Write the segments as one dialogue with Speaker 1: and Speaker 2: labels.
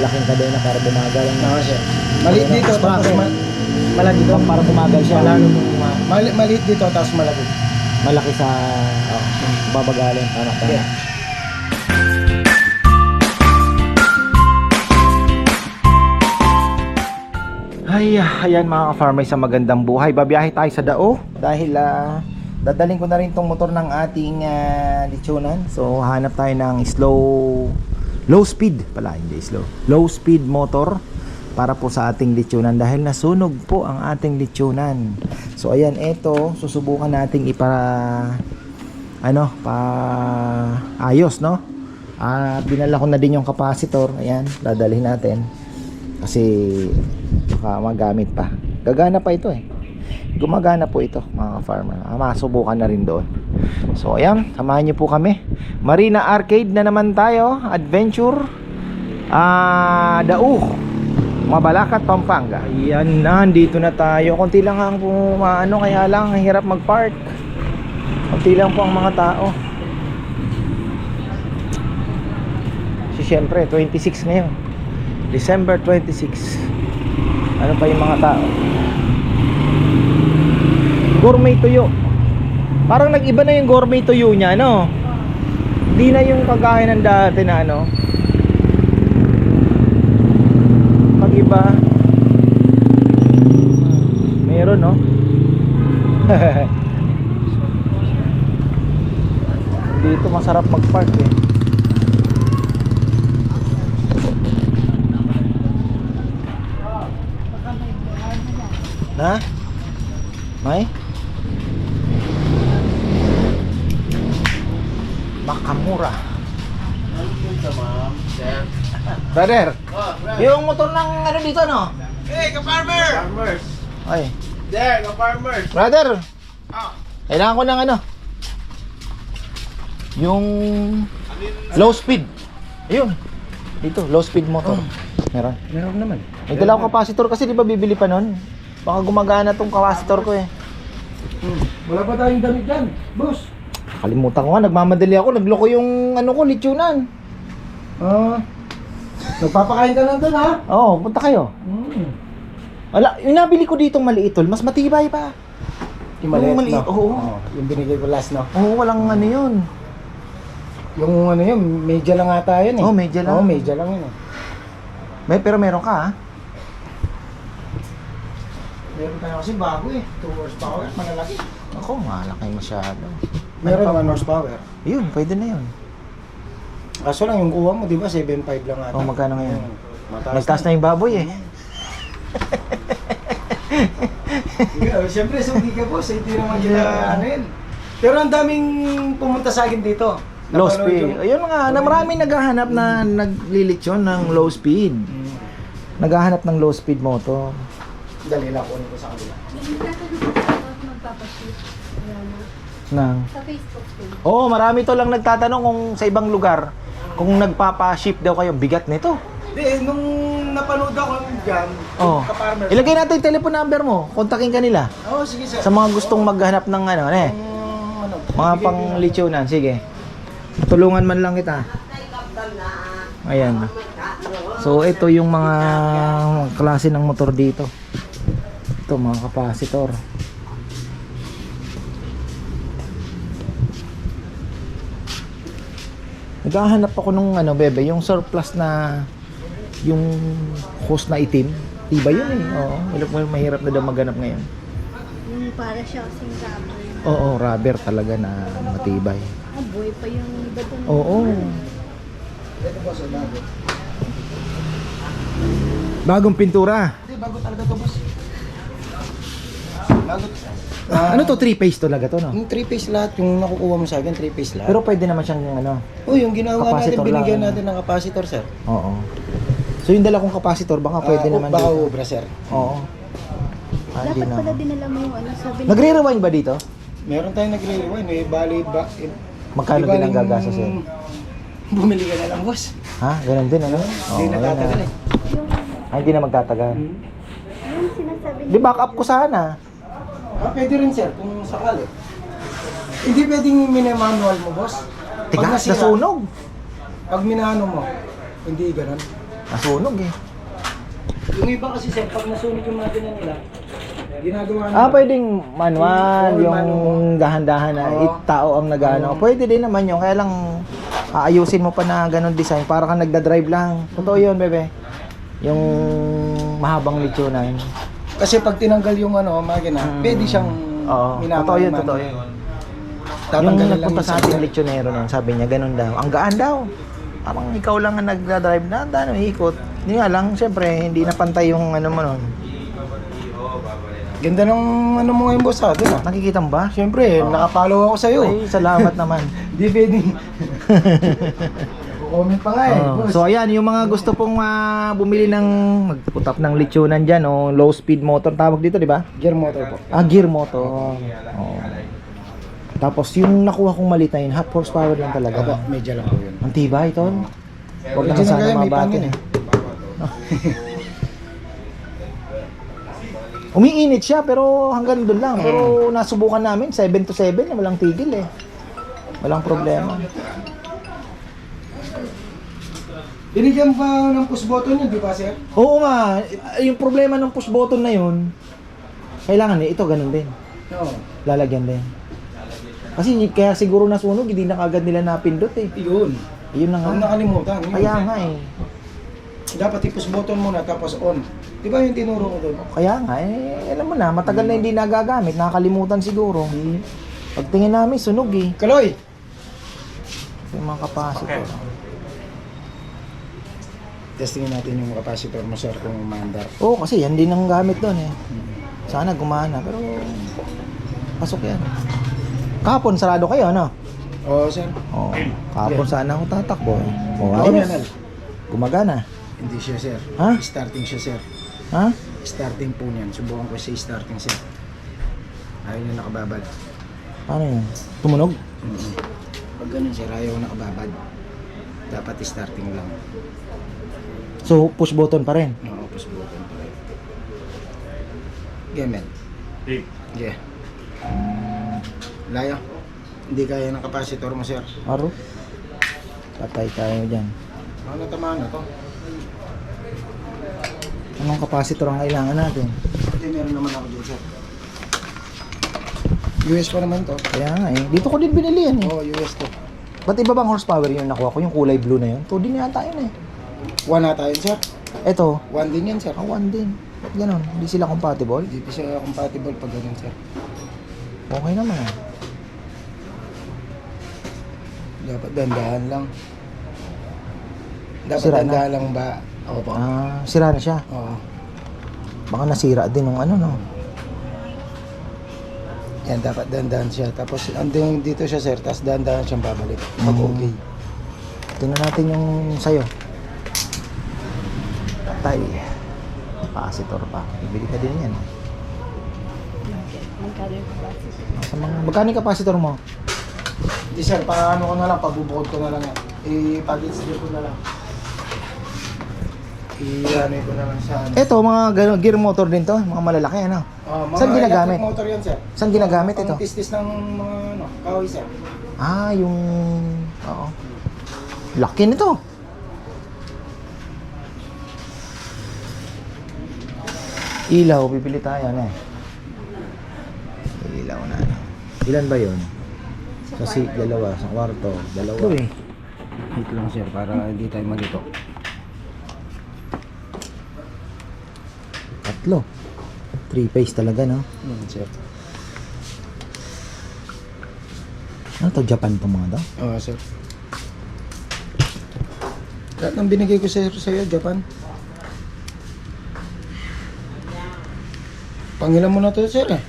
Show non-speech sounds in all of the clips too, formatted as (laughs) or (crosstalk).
Speaker 1: malaking kadena para bumagal.
Speaker 2: Oo, sir. Maliit dito, tapos
Speaker 1: malaki.
Speaker 2: ma- malaki dito.
Speaker 1: Para bumagal siya.
Speaker 2: Malalo mo. ma- Mali, maliit dito, tapos malaki.
Speaker 1: Malaki sa oh, babagalin. Tama, tama.
Speaker 2: Yeah.
Speaker 1: Ay, ah, ayan mga ka-farmer sa magandang buhay. Babiyahe tayo sa Dao dahil ah, dadaling ko na rin tong motor ng ating ah, lechonan. So, hanap tayo ng slow low speed pala, hindi slow. Low speed motor para po sa ating lechonan dahil nasunog po ang ating lechonan. So, ayan, eto, susubukan nating ipa ano, pa ayos, no? At dinala ko na din yung capacitor. Ayan, dadalhin natin kasi baka magamit pa gagana pa ito eh gumagana po ito mga farmer ah, masubukan na rin doon. So ayan samahan niyo po kami. Marina Arcade na naman tayo. Adventure ah Dao Mabalacat Pampanga. Yan na dito na tayo. Konti lang ang ano kaya lang ang hirap mag park konti lang po ang mga tao. Si syempre 26 ngayon. December 26 ano pa yung mga tao gourmet tuyo. Parang nag-iba na yung gourmet tuyo niya no? Hindi na yung kagaya ng dati na ano? Pag iba meron no? (laughs) Dito masarap mag-park eh. Na? May? Makamura. Brother, yung motor ng ano dito no?
Speaker 2: Hey, ka-farmer! Farmers!
Speaker 1: Ay,
Speaker 2: There, ka-farmers!
Speaker 1: brother,
Speaker 2: Ah,
Speaker 1: kailangan ko ng ano? Yung low speed. Ayun. Dito, low speed motor. Meron.
Speaker 2: meron naman.
Speaker 1: May dala akong capacitor kasi di ba bibili pa nun? Baka gumagana tong capacitor ko eh.
Speaker 2: Hmm. Wala pa tayong damit dyan, boss.
Speaker 1: Kalimutan ko nga, nagmamadali ako, nagloko yung ano ko, lechonan.
Speaker 2: Ah, nagpapakain ka lang doon, ha?
Speaker 1: Oo, oh, punta kayo.
Speaker 2: Hmm.
Speaker 1: Wala, yung nabili ko dito maliit tol, mas matibay pa.
Speaker 2: Yung maliit,
Speaker 1: Yung maliit,
Speaker 2: no?
Speaker 1: oo.
Speaker 2: Yung binigay ko last, no?
Speaker 1: Oo, walang ano yun.
Speaker 2: Yung ano yun, medya lang ata yun eh.
Speaker 1: Oo, medya lang.
Speaker 2: Oo, medya lang yun eh.
Speaker 1: May, pero meron ka ah.
Speaker 2: Meron tayo kasi bago eh. 2 horsepower, malalaki.
Speaker 1: Ako, malaki masyado.
Speaker 2: Meron
Speaker 1: Ano pa?
Speaker 2: 1 horsepower.
Speaker 1: Yun, pwede na yun.
Speaker 2: Kaso lang yung kuha mo, di ba? 7.5 lang ata.
Speaker 1: Oh, magkano ngayon?
Speaker 2: Hmm. Mataas
Speaker 1: Nagtaas na yung baboy eh.
Speaker 2: Yeah, Siyempre, sugi ka boss. Hindi naman kita ano yun. Pero ang daming pumunta sa akin dito.
Speaker 1: Low
Speaker 2: Napanood
Speaker 1: speed.
Speaker 2: yung-
Speaker 1: Ayun nga, na maraming naghahanap na naglilitsyon ng low speed.
Speaker 2: Hmm.
Speaker 1: Naghahanap ng low speed motor.
Speaker 2: Dali lang kunin ko sa kanila.
Speaker 1: Nang
Speaker 3: Sa Facebook page.
Speaker 1: Oo, marami to lang nagtatanong kung sa ibang lugar kung nagpapa-ship daw kayo. Bigat nito.
Speaker 2: Hindi, nung napanood ako dyan,
Speaker 1: Oh.
Speaker 2: ka-farmer.
Speaker 1: Ilagay natin yung telephone number mo. Kontakin ka nila.
Speaker 2: Oo, sige sir.
Speaker 1: Sa mga gustong maghanap ng ano, ano eh,
Speaker 2: Yung ano,
Speaker 1: mga pang lechonan. Sige. Tulungan man lang kita. Ayan. So, ito yung mga klase ng motor dito. Ito, mga kapasitor. Naghahanap ako nung ano, bebe, yung surplus na yung hose na itim. Iba yun eh. Oo, Wala- mahirap na daw maghanap ngayon.
Speaker 3: Yung para siya kasing rubber.
Speaker 1: Oo, rubber talaga na matibay.
Speaker 3: Ah, buhay pa yung iba dun.
Speaker 1: Oo.
Speaker 2: Oh.
Speaker 1: Bagong pintura.
Speaker 2: Hindi, bago talaga to boss. Bago.
Speaker 1: Ano to, three-phase talaga to, no?
Speaker 2: Yung 3-piece lahat, yung nakukuha mo sa akin, 3-piece lahat.
Speaker 1: Pero pwede naman siyang ano.
Speaker 2: oh, yung ginawa natin,
Speaker 1: Capacitor
Speaker 2: binigyan
Speaker 1: lang.
Speaker 2: natin ng capacitor, sir.
Speaker 1: Oo. So yung dala kong kapasitor, baka pwede
Speaker 2: Ah,
Speaker 1: naman
Speaker 2: Baka
Speaker 1: dito.
Speaker 2: ubra, sir.
Speaker 1: Oo. Ah, hindi
Speaker 3: Dapat pala
Speaker 1: na.
Speaker 3: dinala mo yung ano sabi
Speaker 1: Nagre-rewind ba dito?
Speaker 2: Meron tayong nagre-rewind, may bali ba... eh,
Speaker 1: Magkano
Speaker 2: di
Speaker 1: din ang gagasa sir? (laughs)
Speaker 2: Bumili ka na lang, boss.
Speaker 1: Ha? Ganun din, ano?
Speaker 2: Hindi
Speaker 1: Oo,
Speaker 2: na
Speaker 1: ayun
Speaker 2: tatagal
Speaker 1: na.
Speaker 2: eh.
Speaker 1: Ay, hindi na magtatagal.
Speaker 3: yung sinasabi
Speaker 1: Di back up ko sana.
Speaker 2: Ah, pwede rin, sir, kung sakali. Hindi pwedeng minamanual mo, boss. Pag
Speaker 1: Tigas,
Speaker 2: nasira,
Speaker 1: nasunog.
Speaker 2: Pag minano mo, hindi ganun.
Speaker 1: Nasunog eh.
Speaker 2: Yung iba kasi sir, pag nasunog yung makina nila, ginagawa nila.
Speaker 1: Ah, pwedeng manual,
Speaker 2: Oo,
Speaker 1: yung
Speaker 2: manual.
Speaker 1: dahan-dahan na
Speaker 2: Oo.
Speaker 1: it, tao ang nagano. Pwede din naman yun, kaya lang aayusin mo pa na ganun design para kang nagda-drive lang. Totoo yun, bebe. Yung mahabang lechonan.
Speaker 2: Kasi pag tinanggal yung ano, makina,
Speaker 1: Mm.
Speaker 2: pwede siyang
Speaker 1: Oo,
Speaker 2: minamaman.
Speaker 1: totoo yun, totoo yun. Yung
Speaker 2: Tatanggalin lang
Speaker 1: nagpunta sa ating
Speaker 2: sensor.
Speaker 1: lechonero nun, sabi niya, ganun daw. Ang gaan daw. Parang ikaw lang ang nagda-drive na, ano, ikot. Hindi nga lang, syempre, hindi na pantay yung ano mo nun.
Speaker 2: Ganda ng ano mo ngayon boss ha, doon ah.
Speaker 1: Nakikita mo ba?
Speaker 2: Siyempre,
Speaker 1: Oo.
Speaker 2: nakapollow ako sa'yo.
Speaker 1: Ay, salamat naman. (laughs)
Speaker 2: Di pwedeng. (laughs) Comment pa nga eh,
Speaker 1: Oh,
Speaker 2: boss.
Speaker 1: so ayan, yung mga gusto pong ah, bumili ng magputap ng lechonan dyan, o low speed motor tawag dito, di ba?
Speaker 2: Gear motor po.
Speaker 1: Ah, gear motor. Oh. Tapos yung nakuha kong maliit na yun, half horsepower lang
Speaker 2: Aba,
Speaker 1: talaga.
Speaker 2: medyo lang po yun.
Speaker 1: Ang tibay, tol. Huwag na sana
Speaker 2: kaya, may
Speaker 1: mabatin
Speaker 2: pangin
Speaker 1: eh. (laughs) Umiinit siya pero hanggang doon lang. Pero nasubukan namin 7 to 7 na walang tigil eh. Walang problema.
Speaker 2: Binigyan pa ng push button yun, di ba sir?
Speaker 1: Oo nga, yung problema ng push button na yun, kailangan eh, ito ganun din.
Speaker 2: Oo.
Speaker 1: Lalagyan din. Kasi kaya siguro nasunog, hindi na kagad nila napindot eh.
Speaker 2: Yun.
Speaker 1: Yun na
Speaker 2: Ang
Speaker 1: nga.
Speaker 2: nakalimutan. Yun.
Speaker 1: Kaya nga eh.
Speaker 2: Dapat i-push button muna tapos on. Di ba yung tinuro ko doon?
Speaker 1: Kaya nga eh, alam mo na, matagal na hindi nagagamit, nakakalimutan siguro. Pagtingin namin, sunog eh.
Speaker 2: Kaloy!
Speaker 1: Yung mga capacitor.
Speaker 2: Testingin natin yung capacitor mo sir kung umaandar.
Speaker 1: Oo, kasi yan din ang gamit doon eh. Sana gumana, pero pasok yan. Kahapon, sarado kayo, ano?
Speaker 2: Oo sir.
Speaker 1: Oo, kahapon sana ako tatakbo eh. Oo,
Speaker 2: Oo,
Speaker 1: ayos.
Speaker 2: Yanal.
Speaker 1: Gumagana.
Speaker 2: Hindi siya sir.
Speaker 1: Ha?
Speaker 2: Starting siya sir.
Speaker 1: Ha?
Speaker 2: Starting po niyan. Subukan ko siya starting sir. Ayaw niya nakababad.
Speaker 1: Paano yun? Tumunog?
Speaker 2: mm Pag ganun sir, ayaw nakababad. Dapat starting lang.
Speaker 1: So, push button pa rin.
Speaker 2: Oo, push button pa rin. Gamen. Yeah. Layo. Hindi kaya ng capacitor mo sir.
Speaker 1: Aro? Patay tayo dyan.
Speaker 2: Ano natamaan na to?
Speaker 1: Anong capacitor ang kailangan natin?
Speaker 2: Hindi, meron naman ako dyan sir. US pa naman to.
Speaker 1: Kaya nga eh. Dito ko din binili yan eh.
Speaker 2: Oo, US to.
Speaker 1: Ba't iba bang horsepower yung nakuha ko? Yung kulay blue na yun? To din yata yun eh.
Speaker 2: One na tayo sir.
Speaker 1: Eto,
Speaker 2: One din yan sir.
Speaker 1: awan din. Ba't ganun? Hindi sila compatible?
Speaker 2: Hindi pa siya compatible pag ganun sir.
Speaker 1: Okay naman ah.
Speaker 2: Dapat dandahan lang. Dapat
Speaker 1: Sira na.
Speaker 2: dandahan lang ba? Oo po.
Speaker 1: Ah, sira na siya.
Speaker 2: Oo.
Speaker 1: Baka nasira din ng ano no.
Speaker 2: Yan, dapat dandahan siya. Tapos, andun dito siya sir, tapos dandahan siyang babalik. Pag
Speaker 1: Mm.
Speaker 2: okay.
Speaker 1: Tingnan natin yung sayo. Patay. Capacitor pa. Bibili ka din yan.
Speaker 3: Magkano yung klase?
Speaker 1: Sa mga, magkano yung capacitor mo?
Speaker 2: Hindi sir, paano ko na lang, pabubukod ko na lang yan. I-pag-install ko na lang. I-ano ko na lang sa ano.
Speaker 1: Ito, mga gano, gear motor din to. Mga malalaki ano.
Speaker 2: Oh, mga
Speaker 1: Saan ginagamit?
Speaker 2: electric motor yan sir.
Speaker 1: Saan ginagamit ito?
Speaker 2: Pang tistis ng mga ano, kahoy sir.
Speaker 1: Ah, yung... Oo. Laki nito. Ilaw, bibili tayo ano eh. Ilaw na. Ilan ba yon? Kasi dalawa, sa kwarto, dalawa. Ito eh.
Speaker 2: Wait lang sir, para hindi tayo malito.
Speaker 1: Tatlo. Three phase talaga, no?
Speaker 2: Hmm, sir.
Speaker 1: Ano to, Japan to mga to?
Speaker 2: Oo, sir. Lahat ng binigay ko sir sa iyo, Japan. Pangilan mo na to, sir eh.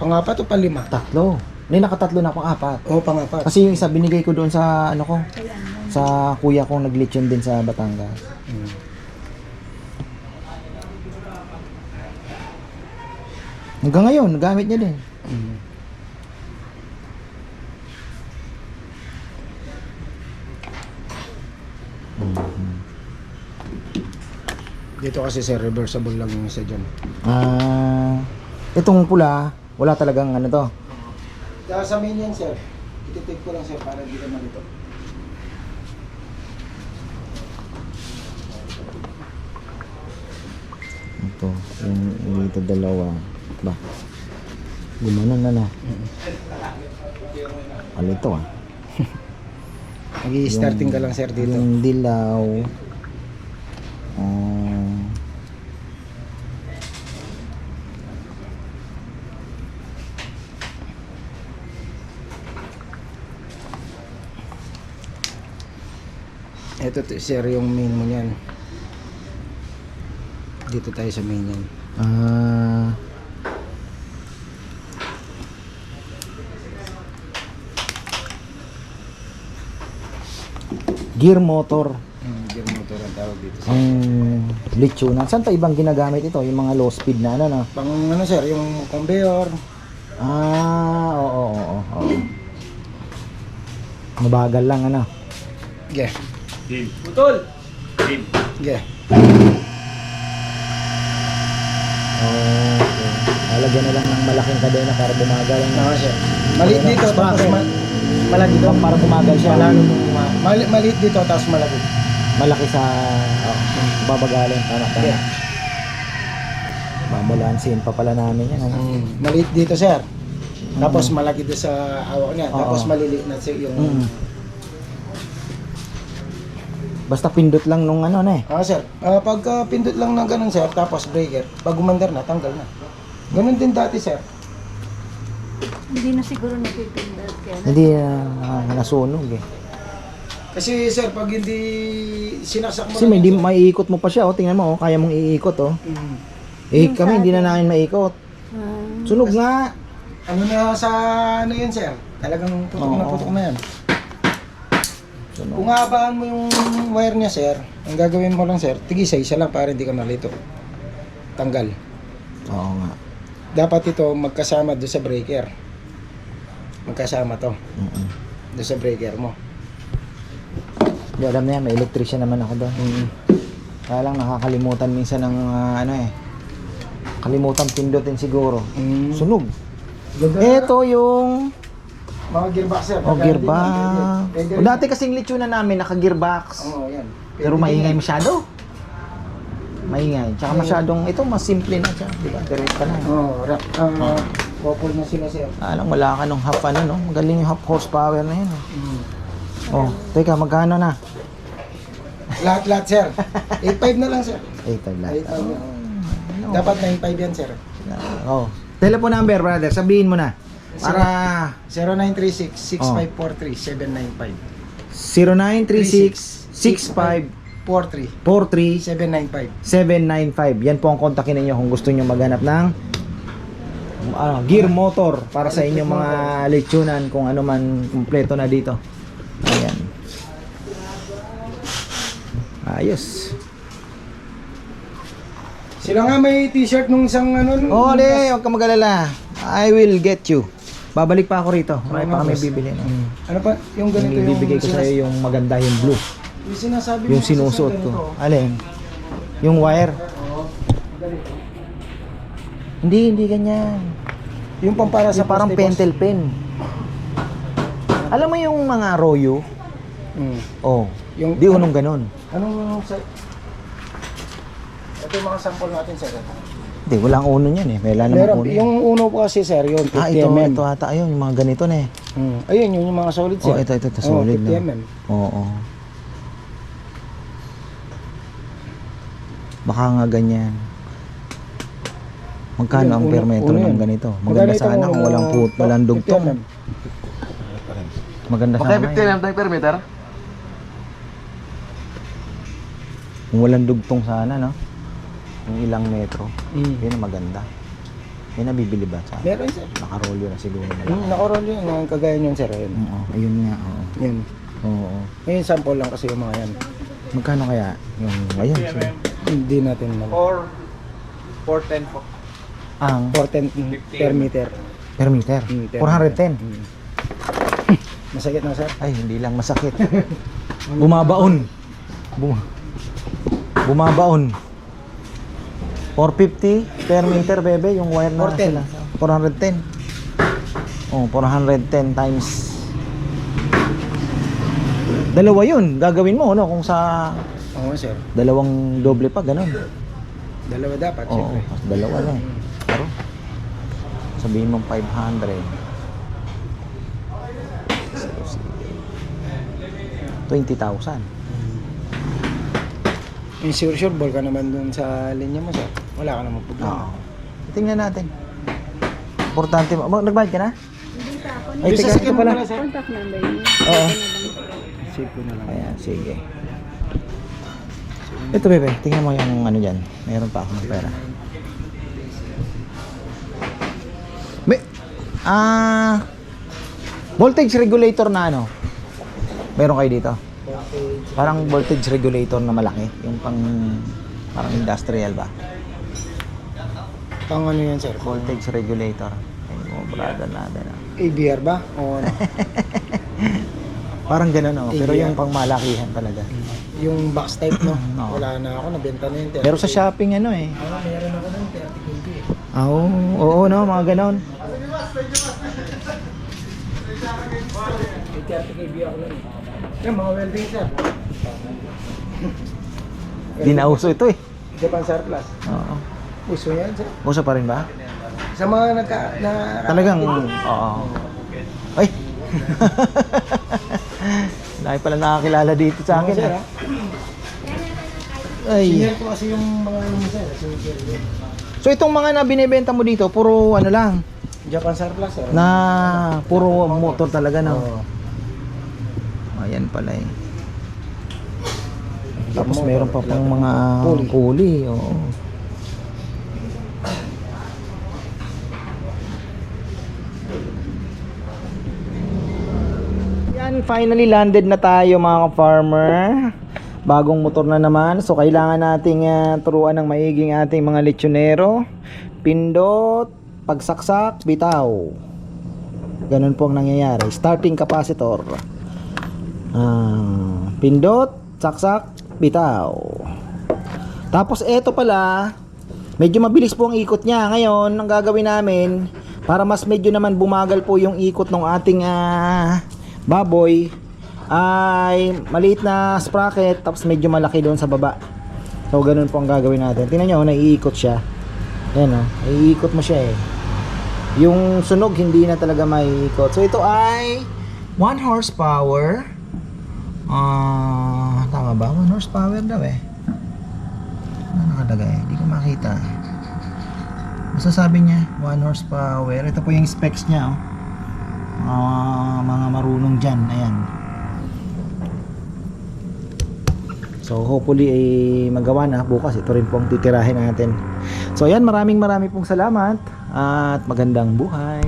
Speaker 2: Pangapat o panlima?
Speaker 1: Tatlo. Hindi, nakatatlo na akong apat.
Speaker 2: Oo, pangapat.
Speaker 1: Kasi yung isa binigay ko doon sa ano ko, sa kuya kong naglechon din sa Batangas.
Speaker 2: Hmm.
Speaker 1: Hanggang ngayon, nagamit niya din.
Speaker 2: Hmm. Dito kasi sir, reversible lang yung isa dyan.
Speaker 1: Ah, itong pula, wala talagang ano to.
Speaker 2: Kaya sa main yan sir, ititake ko lang sir para hindi ka malito.
Speaker 1: dito. Yung dito dalawa. Ba? Gumanon na na. Ano ito ah? (laughs)
Speaker 2: Mag-i-starting ka lang sir dito.
Speaker 1: Yung dilaw. Ah,
Speaker 2: Ito to, sir yung main mo niyan. Dito tayo sa main yan.
Speaker 1: ah, gear motor
Speaker 2: Hmm, gear motor ang tawag dito.
Speaker 1: ang lechonan. Saan pa ibang ginagamit ito? Yung mga low speed na ano no?
Speaker 2: Pang ano sir, yung conveyor.
Speaker 1: Ah, oo, oo, oo. oo. Mabagal lang ano.
Speaker 2: Ge.
Speaker 4: Dim. Putol! Dim.
Speaker 2: Ge.
Speaker 1: Okay. Lalagyan na lang ng malaking kadena para bumagal. Ano?
Speaker 2: Ano sir? Maliit dito, tapos
Speaker 1: sprocket.
Speaker 2: ma- malaki dito.
Speaker 1: Para bumagal siya.
Speaker 2: Malalo nung ma- mali- maliit dito, tapos malaki.
Speaker 1: Malaki sa oh, babagalin. Tama, tama.
Speaker 2: Yeah.
Speaker 1: Babalansin pa pala namin yan. Ano?
Speaker 2: Mm. Maliit dito sir. Tapos malaki dito sa awak niya.
Speaker 1: Oo.
Speaker 2: Tapos maliliit na siya yung...
Speaker 1: Mm. Basta pindot lang nung ano na eh.
Speaker 2: Ah, sir. Ah, pagka pindot lang ng ganun, sir, tapos breaker, pag umandar na, tanggal na. Ganun din dati, sir.
Speaker 3: Hindi na siguro napipindot kaya na.
Speaker 1: Hindi na nasunog eh.
Speaker 2: Kasi, sir, pag hindi sinaksak mo
Speaker 1: Kasi may,
Speaker 2: lang
Speaker 1: di,
Speaker 2: sir.
Speaker 1: maiikot mo pa siya. Oh. Tingnan mo, oh. kaya mong iikot. Oh.
Speaker 2: Mm.
Speaker 1: Eh, kami hindi na namin maikot.
Speaker 3: Ah,
Speaker 1: Sunog nga.
Speaker 2: Ano na sa ano yun, sir? Talagang putok na
Speaker 1: Oo.
Speaker 2: putok na yan.
Speaker 1: Sunog.
Speaker 2: Kung hahabaan mo yung wire niya, sir, ang gagawin mo lang, sir, tigisa isa lang para hindi ka malito. Tanggal.
Speaker 1: Oo nga.
Speaker 2: Dapat ito magkasama doon sa breaker. Magkasama to.
Speaker 1: Mm-mm.
Speaker 2: Doon sa breaker mo.
Speaker 1: Hindi, alam na yan, may electrician naman ako doon. Kaya lang nakakalimutan minsan ng ah, ano eh. Kalimutan pindutin siguro.
Speaker 2: Mm.
Speaker 1: Sunog.
Speaker 2: Ganda.
Speaker 1: Ito yung
Speaker 2: Mga gearbox,
Speaker 1: oh,
Speaker 2: Pagka
Speaker 1: gearbox. O, dati kasing lechonan namin naka-gearbox.
Speaker 2: Oo, yan.
Speaker 1: Pero
Speaker 2: Pwede
Speaker 1: maingay
Speaker 2: din yan.
Speaker 1: masyado. Maingay. Tsaka
Speaker 2: Ayun.
Speaker 1: masyadong, ito mas simple na siya. Di ba? Diretso na.
Speaker 2: Oo, rap. Uh, couple na sila, sir.
Speaker 1: Alam, wala ka nung half ano, no? Magaling yung half horsepower na yun. oh.
Speaker 2: Mm.
Speaker 1: Oh, teka, magkano na?
Speaker 2: Lahat-lahat, sir. 8.5 na lang, sir.
Speaker 1: 8 lahat.
Speaker 2: 8.5 na. Dapat 9.5 yan, sir.
Speaker 1: Oh. Telephone number, brother. Sabihin mo na. Para
Speaker 2: 0936-6543-795.
Speaker 1: 0936 65
Speaker 2: 43
Speaker 1: 43
Speaker 2: 795.
Speaker 1: 795. Yan po ang kontakin ninyo kung gusto nyo maghanap ng ano, gear motor para sa inyong mga lechonan kung ano man kumpleto na dito. Ayan. Ayos.
Speaker 2: Sila nga may t-shirt nung isang ano. nung-
Speaker 1: Oh, di, huwag ka mag-alala. I will get you. Babalik pa ako rito. Marami pa kami bibili. No?
Speaker 2: Ano pa? Yung ganito
Speaker 1: Yung
Speaker 2: yung...
Speaker 1: ibibigay ko sa
Speaker 2: sinas-
Speaker 1: iyo yung maganda yung blue.
Speaker 2: Yung sinasabi mo
Speaker 1: Yung sinusuot ko. Alin? Yung wire. Hindi, hindi ganyan.
Speaker 2: Yung pampara
Speaker 1: Sa
Speaker 2: sa
Speaker 1: parang pentel pen. Alam mo yung mga royo?
Speaker 2: Mm.
Speaker 1: Oh.
Speaker 2: Yung,
Speaker 1: Di unong ganon.
Speaker 2: Anong sa... Ito yung mga sample natin, sir.
Speaker 1: Hindi, walang uno niyan eh. Wala namang
Speaker 2: Meron,
Speaker 1: uno.
Speaker 2: yung uno po kasi, sir, yun, 50
Speaker 1: ah, ito,
Speaker 2: mm.
Speaker 1: ito ata. Ayun, yung mga ganito na eh.
Speaker 2: Mm. Ayun, yun yung mga solid, sir.
Speaker 1: Oh, ito, ito, ito.
Speaker 2: Oo,
Speaker 1: Solid
Speaker 2: 50
Speaker 1: na.
Speaker 2: mm.
Speaker 1: Oo. Baka nga ganyan. Magkano ang per metro
Speaker 2: uno
Speaker 1: ng
Speaker 2: yun.
Speaker 1: ganito?
Speaker 2: Magkano
Speaker 1: Maganda
Speaker 2: ito,
Speaker 1: sana kung walang put,
Speaker 2: to-
Speaker 1: walang
Speaker 2: 50
Speaker 1: dugtong. Maganda
Speaker 4: Okay,
Speaker 1: sana.
Speaker 4: 50
Speaker 1: yun.
Speaker 4: lang tayo per meter?
Speaker 1: Kung walang dugtong sana, no? Yung ilang metro.
Speaker 2: Mm.
Speaker 1: Yun ang maganda. Yun ang bibili ba sa
Speaker 2: Meron, sir.
Speaker 1: Nakarolyo na siguro na
Speaker 2: Mm, nakarol yun, yung kagaya yun, sir. Ayun.
Speaker 1: Oo, ayun nga. Oo.
Speaker 2: Yan.
Speaker 1: Oo.
Speaker 2: Ngayon, sample lang kasi yung mga yan.
Speaker 1: Magkano kaya yung ngayon? So,
Speaker 2: Hindi natin mal.
Speaker 4: 4 410 po.
Speaker 1: ang
Speaker 2: 410 per meter.
Speaker 1: per meter.
Speaker 2: Mm, per
Speaker 1: 410.
Speaker 2: meter. Mm. Masakit na, sir.
Speaker 1: Ay, hindi lang masakit. (laughs) Bumabaon. Bum Bumabaon. 450 per meter, bebe, yung wire na
Speaker 2: 410.
Speaker 1: sila. 410. Oh, 410 times Dalawa yun, gagawin mo, no? Kung sa
Speaker 2: Oo, sir.
Speaker 1: dalawang doble pa, ganun.
Speaker 2: Dalawa dapat,
Speaker 1: Oo,
Speaker 2: syempre.
Speaker 1: mas dalawa lang. Pero, sabihin mong 500. 20,000.
Speaker 2: Yung sure sure ball ka naman dun sa linya mo, sir. Wala ka naman
Speaker 1: Oo.
Speaker 2: problema.
Speaker 1: Tingnan natin. Importante. Mag nagbayad ka na?
Speaker 3: Hindi pa ako.
Speaker 1: Ay, teka,
Speaker 2: sasakyan
Speaker 1: ito
Speaker 2: mo
Speaker 1: pala.
Speaker 2: pala, sir.
Speaker 3: Contact number niyo.
Speaker 1: Oo.
Speaker 2: Save ko na lang.
Speaker 1: Ayan, sige. Ito, bebe. Tingnan mo yung ano dyan. Meron pa akong pera. May, ah, voltage regulator na ano? Meron kayo dito? Parang voltage regulator na malaki. Yung pang, parang industrial ba?
Speaker 2: Pang ano yan, sir?
Speaker 1: Voltage regulator. Ay, mo, brother natin. ah.
Speaker 2: ABR ba? O ano? (laughs)
Speaker 1: Parang ganun, oh. Pero yung pang malakihan talaga.
Speaker 2: yung box type, no? (clears throat)
Speaker 1: Oo.
Speaker 2: Wala na ako, nabenta na yun. 30K.
Speaker 1: Pero sa shopping, ano eh.
Speaker 2: Ah, meron ako nun, 30 kb eh.
Speaker 1: Ah, Oo, oo, no, mga ganon.
Speaker 2: May 30 kb ako nun. Yan, mga welding, sir.
Speaker 1: Di na uso ito eh.
Speaker 2: Japan surplus.
Speaker 1: Oo.
Speaker 2: Uso yan, sir.
Speaker 1: Uso pa rin ba?
Speaker 2: Sa mga nagka... Na,
Speaker 1: Talagang, oo. Ay! (laughs) Dahil pala nakakilala dito sa akin.
Speaker 2: Sir,
Speaker 1: ah.
Speaker 2: ah.
Speaker 1: Ay.
Speaker 2: Senior ko kasi yung mga ano, sir. Senior ko.
Speaker 1: So itong mga na binibenta mo dito, puro ano lang,
Speaker 2: Japan surplus, sir.
Speaker 1: na puro motor talaga no.
Speaker 2: Oo.
Speaker 1: Ayan pala eh. Tapos meron pa pang mga
Speaker 2: Pulley.
Speaker 1: kuli, oo. Yan, finally landed na tayo mga ka-farmer. Bagong motor na naman. So, kailangan nating ah, turuan ng maiging ating mga lechonero. Pindot, pagsaksak, bitaw. Ganun po ang nangyayari. Starting capacitor. Ah, pindot, saksak, bitaw. Tapos eto pala, medyo mabilis po ang ikot niya. Ngayon, ang gagawin namin, para mas medyo naman bumagal po yung ikot ng ating ah, baboy, ay maliit na sprocket, tapos medyo malaki doon sa baba. So, ganun po ang gagawin natin. Tingnan nyo, naiikot siya. Ayan o, naiikot mo siya eh. Yung sunog, hindi na talaga maiikot. So, ito ay 1 horsepower. Ah, tama ba? 1 horsepower daw eh. Ano nakalagay? Hindi ko makita. Basta sabi niya, 1 horsepower. Ito po yung specs niya, oh. Ah, mga marunong dyan. Ayan. So, hopefully ay magawa na bukas. Ito rin pong titirahin natin. So, ayan. Maraming maraming pong salamat. At magandang buhay.